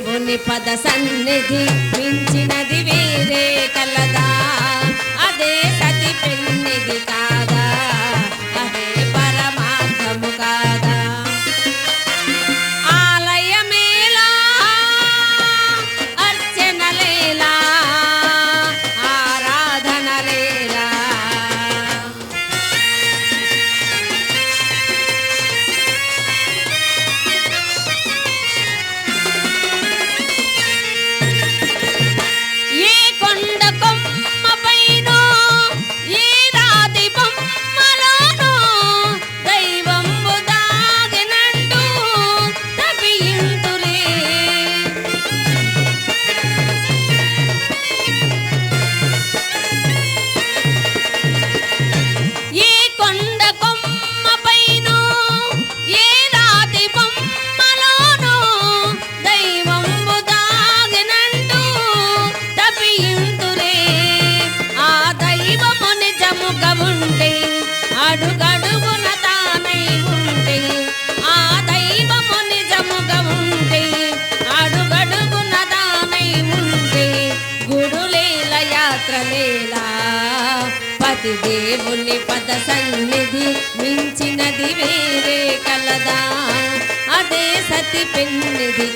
దేవుని పద సన్నిధి మించిన కలద సన్నిధి మించినది వేరే కలదా? అదే సతి పెన్నిది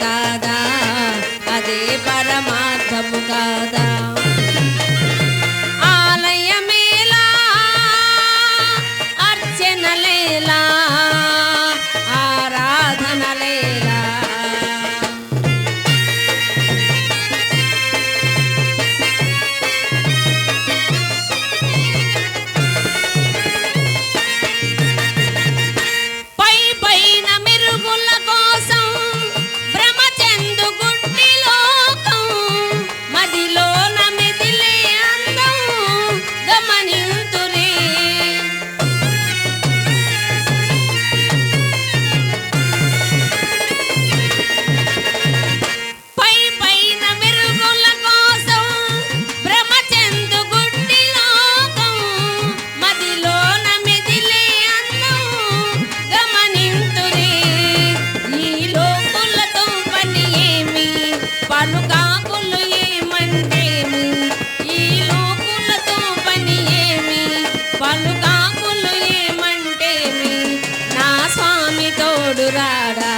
రాడా?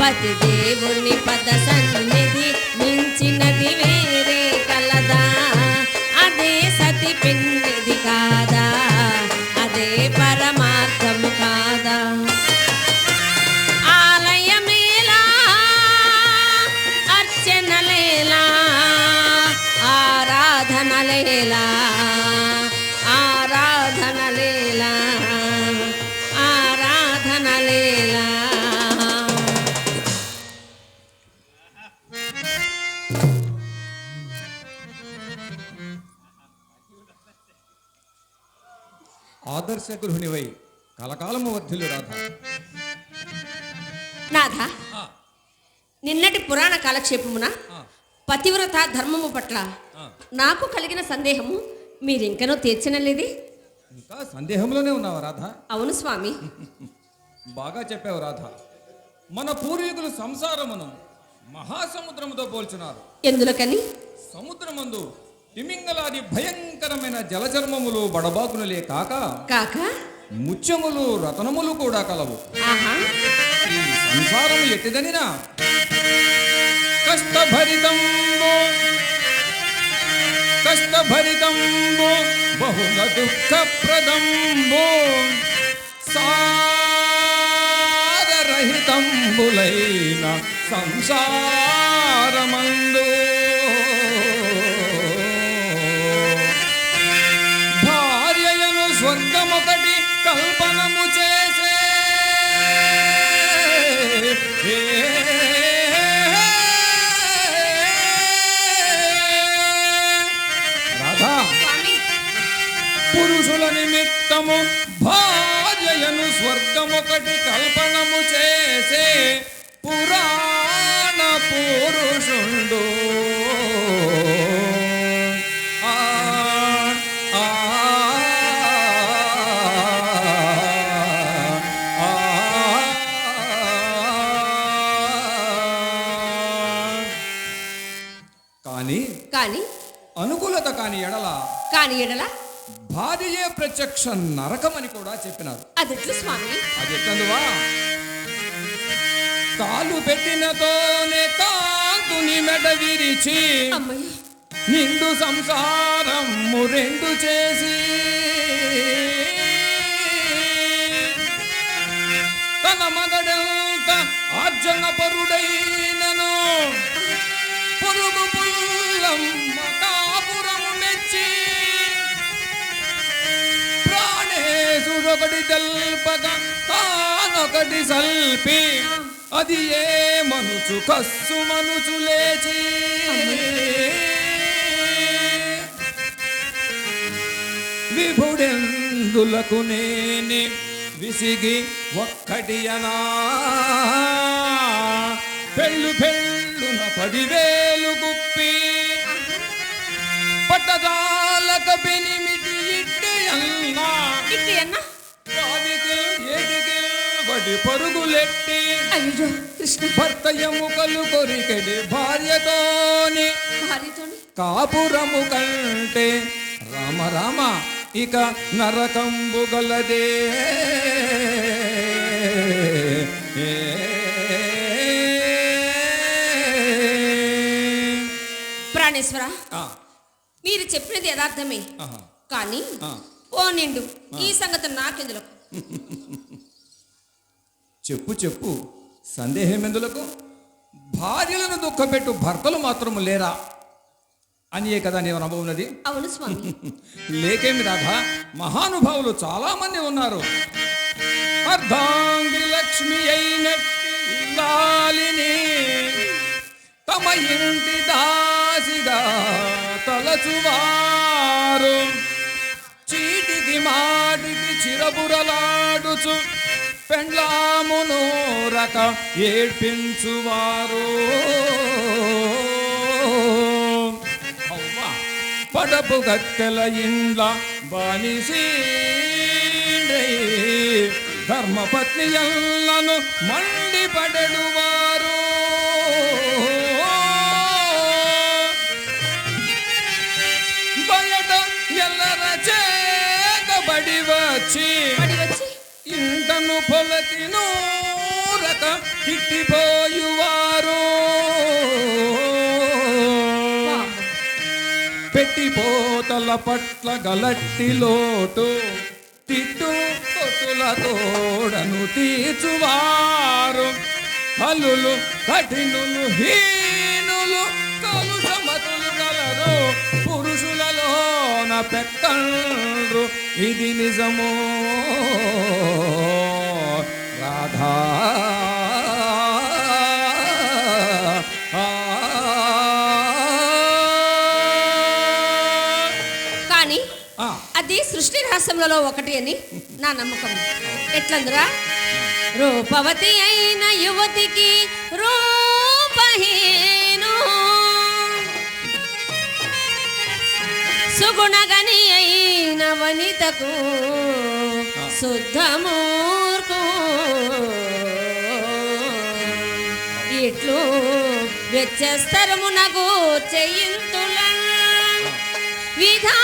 పతి దేవుని పద సన్నిధి ఆదర్శ గృహిణివై కలకాలము వర్ధిల్లు రాధ. నాథ నిన్నటి పురాణ కాలక్షేపమున పతివ్రత ధర్మము పట్ల. నాకు కలిగిన సందేహము మీరింకనో తీర్చనలేది? ఇంకా సందేహంలోనే ఉన్నావా రాధ? అవును స్వామి. బాగా చెప్పావు రాధ. మన పూర్వీకులు సంసారమును మహాసముద్రముతో పోల్చున్నారు ఎందులకని సముద్రమందు తిమింగలాది భయంకరమైన జలచర్మములు బడబాకునులే కాక కాక? ముత్యములు రతనములు కూడా కలవు. ఈ సంసారం ఎట్టిదనినా? కష్టభరితంబు. కష్టభరితంబు. బహుళ దుఃఖప్రదంబు. సారరహితంబులైన సంసారమందు. కల్పనము భాజయను స్వర్గముకటి కల్పనము చేసే పురాణ పురుషుండు. కానీ అనుకూలత కాని ఎడలా కాని ఎడల భార్యయే ప్రత్యక్ష నరకమని కూడా చెప్పినారు. అదెట్లు స్వామి? అది ఎట్లందువా? కాలు పెట్టినతోనే కాంతుని మెడ విరిచి నిండు సంసారం రెండు చేసి తన మగడంత ఆర్జన పరుడైనను పొరుగు పుల్లమ్మ ఒకటి తెల్పక తానొకటి సల్పి. అది ఏ మనుచు కస్సు మనుచు లేచి. విభుడెందులకు నేనే విసిగి ఒక్కటి అనా? పెళ్ళు పెళ్ళున పదివేలు గుప్పి. పట్టదాలక పెనిమిటి ఇట్టి అన్నా. ఇట్టి అన్నా? వడి పరుగులెట్టి అయ్యో కృష్ణ. భర్త ఎముకలు కొరికెడి భార్యతోని భార్యతోని? కాపురము కంటే రామ రామ ఇక నరకంబు గలదే. ప్రాణేశ్వర మీరు చెప్పినది యథార్థమే. కానీ ఆ. ఓ నిండు ఈ సంగతి నాకెందులో చెప్పు చెప్పు. సందేహం ఎందులకు భార్యలను దుఃఖపెట్టు భర్తలు మాత్రము లేరా? అనియే కదా నీ అనుభవం ఉన్నది? అవును స్వామి. లేకేమి రాధ మహానుభావులు చాలా మంది ఉన్నారు. అర్ధాంగి లక్ష్మి అయినట్టి తమ ఇంటి దాసిగా తలచువారు. చీటికి మాటికి చిరబురలాడుచు పెండ్లామును రక ఏడ్పించువారు. పడపు గత్తెల ఇండ్ల బానిసీండ్రై ధర్మపత్ని ఎల్లను మండి ఇంటను పొలతి నూరక తిట్టిపోయువారు పెట్టిపోతల పట్ల గలట్టి లోటు తిట్టు కొట్టుల తోడను తీర్చువారు. హలులు కఠినులు హీనులు కలుషమతో పురుషులలోన పెక్కల్రు ఇది నిజమో? రాధా. కానీ అది సృష్టి రహస్యములలో ఒకటి అని నా నమ్మకం. ఎట్లందురా? రూపవతి అయిన యువతికి రూపహీను సుగుణగని అయిన వనితకు శుద్ధమూర్కు. ఇట్లు వ్యత్యస్తరమునకు ఆ, విధాత?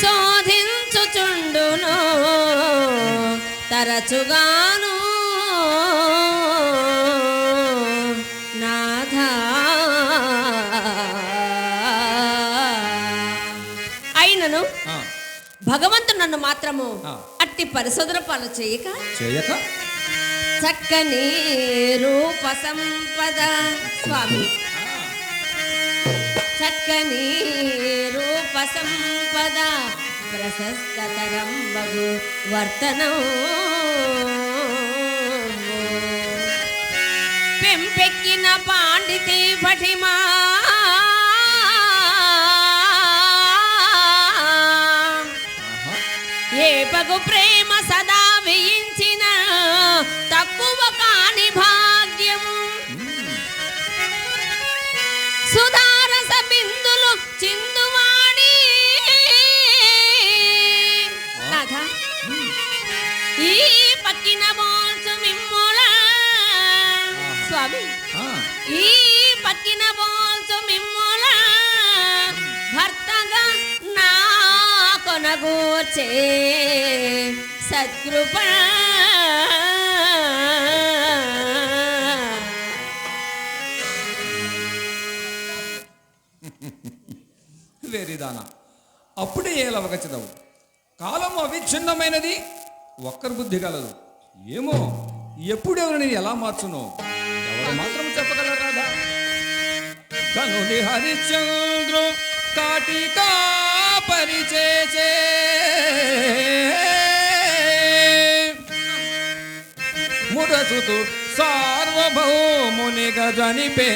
శోధించుచుండును తరచుగాను ఆ, భగవంతుడు నన్ను మాత్రము. అట్టి పరిశోధన పాలు చేయక చేయక? చక్కని రూప సంపద. స్వామి. చక్కని రూప సంపద. ప్రశస్తతరం వర్తనం. పెంపెక్కిన పాండితి పఠిమా ఏ పగు ప్రేమ సదా వేయించిన తక్కువ కాని భా కొనగూర్చే సత్కృప వేరిదానా అప్పుడే ఏలవగచ్చదవు. కాలం అవిచ్ఛిన్నమైనది ఒక్కరి బుద్ధి కలదు. ఏమో ఎప్పుడు ఎలా మార్చునో? ఎవరు మాత్రం చెప్పగలరాదా రాధా? కనుని హరిశ్చంద్రు కాటికా పరిచేసే మురచుతు సార్వభౌముని గజనిపే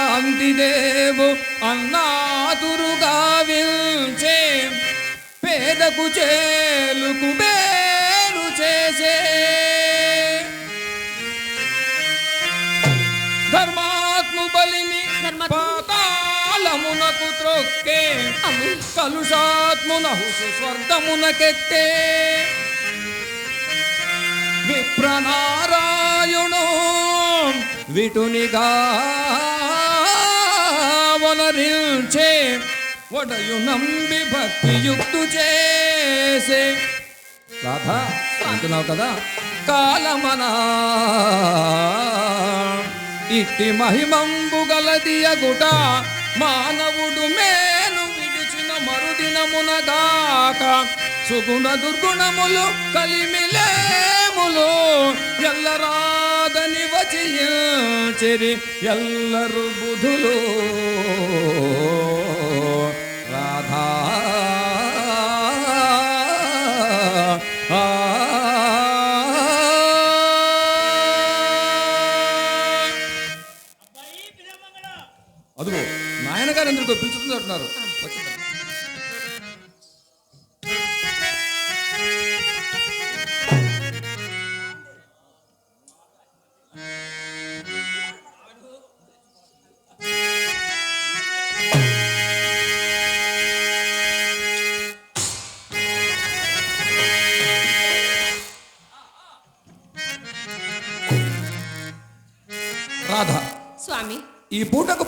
అలాంటిదేవు అన్నాదురుగా విల్చే పేదకు చేలుకు బేలు కలుషాత్మునహు స్వర్గమునకెట్టే విప్రనారాయణు విటునిగా వనరించే వడయు నంబి భక్తియుక్తు చేసే రాధ అంటున్నావు కదా? కాలమనా ఇట్టి మహిమంబు గలదియగుట మానవుడు మే మరుదినమునగాక సుగుణ దుర్గుణములు కలిమిలేములు. ఎల్లరాదని వచిరి ఎల్లరు బుధులు. రాధా. అదిగో నాయనగారు ఎందుకు పిలుచుతుంది అంటున్నారు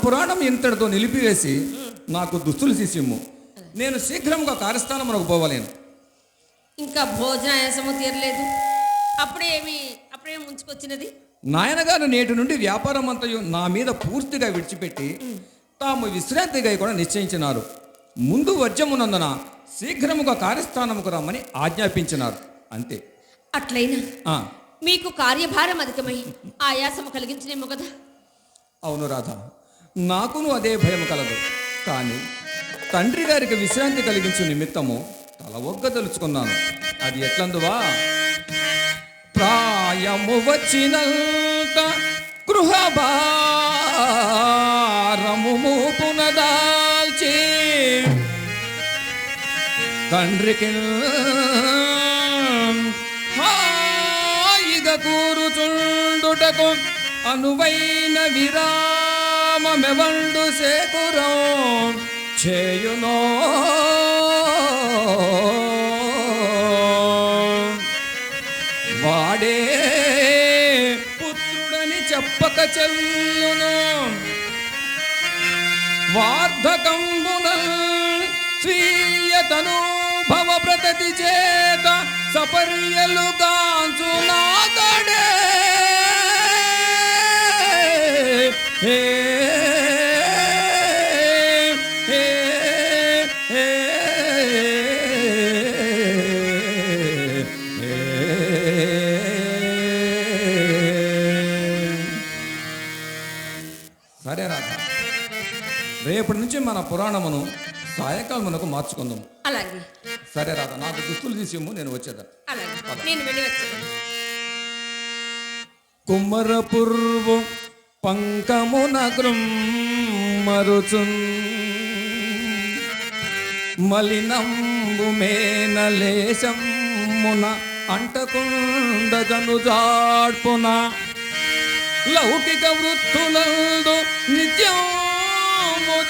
పురాణం ఇంతటితో నిలిపివేసి నాకు దుస్తులు తీసిమ్ము. నేను శీఘ్రంగా కార్యస్థానమునకు పోవలేను. ఇంకా భోజనాయాసము తీరలేదు. అప్పుడేమి అప్పుడేమి ఉంచుకొచ్చినది? నాయనగారు నేటి నుండి వ్యాపారం అంతయు నా మీద పూర్తిగా విడిచిపెట్టి తాము విశ్రాంతిగా కూడా నిశ్చయించినారు. ముందు వర్జమునందున శీఘ్రముగా కార్యస్థానముకు రమ్మని ఆజ్ఞాపించినారు. అంతే. అట్లయినా ఆ, మీకు కార్యభారం అధికమై ఆయాసము కలిగించనేమో కదా? అవును రాధ. నాకును అదే భయం కలదు. కానీ తండ్రి గారికి విశ్రాంతి కలిగించు నిమిత్తము తల ఒగ్గదలుచుకున్నాను అది ఎట్లందువా? ప్రాయము వచ్చినంత గృహ భారము మూపునదాల్చి తండ్రికి హాయిగా కూరుచుండుటకు అనువైన విరా నామమెవండు సేకురం చేయునో. వాడే పుత్రుడని చెప్పక చెల్లును. వార్ధకంబున స్వీయతను భవ ప్రతతి చేత సపర్యలు కాంచు నాకడే హే రేపటి నుంచి మన పురాణమును సాయంకాలమునకు మార్చుకుందాం. అలాగే. సరే రాధా నాకు దుస్తులు తీసిమ్ము నేను వచ్చేదా అలాగే. నేను వెళ్ళి వచ్చాను కుమ్మరపుర్వు పంకమున మరుచున్. మలినంబు మేనలేశమున అంటకుండగను జాడ్పున లౌకిక వృత్తులందు నిత్యం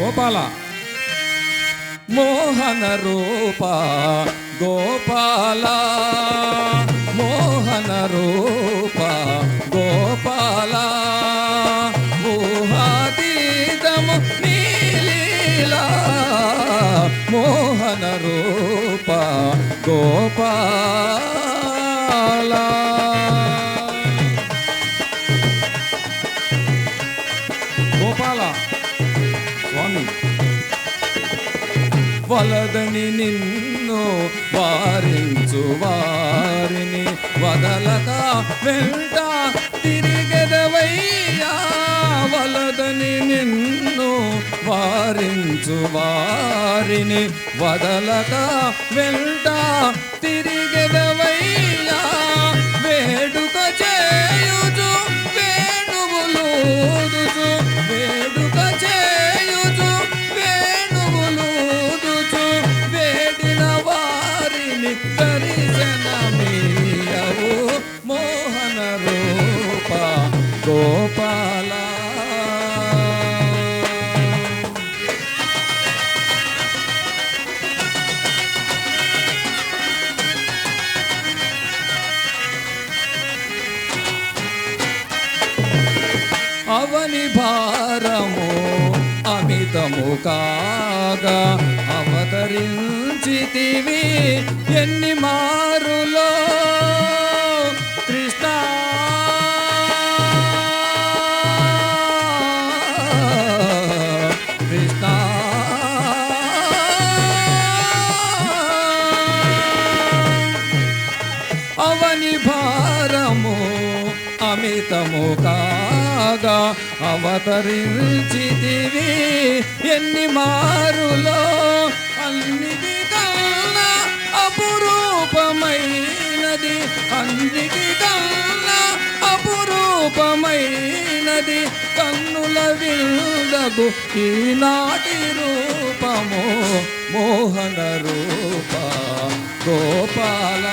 గోపాల. మోహన రూప గోపాల. మోహన రూప గోపాల. ఊహాతీతము నీలీలా. మోహన రూప గోపాల. వలదని నిన్ను వారించు వారిని వదలక వెంట తిరిగెదవయ్యా. వలదని నిన్ను వారించు వారిని వదలక వెంట గోపాల. అవని భారము అమితము కాగా అవతరించితివి. ఎన్ని మా కాగా అవతరించితివి. ఎన్ని మారులో అన్నిటి కన్నా అపురూపమైనది. అన్నిటి కన్నా అపురూపమైనది. కన్నుల విందగు ఈనాటి రూపము మోహన రూప. గోపాల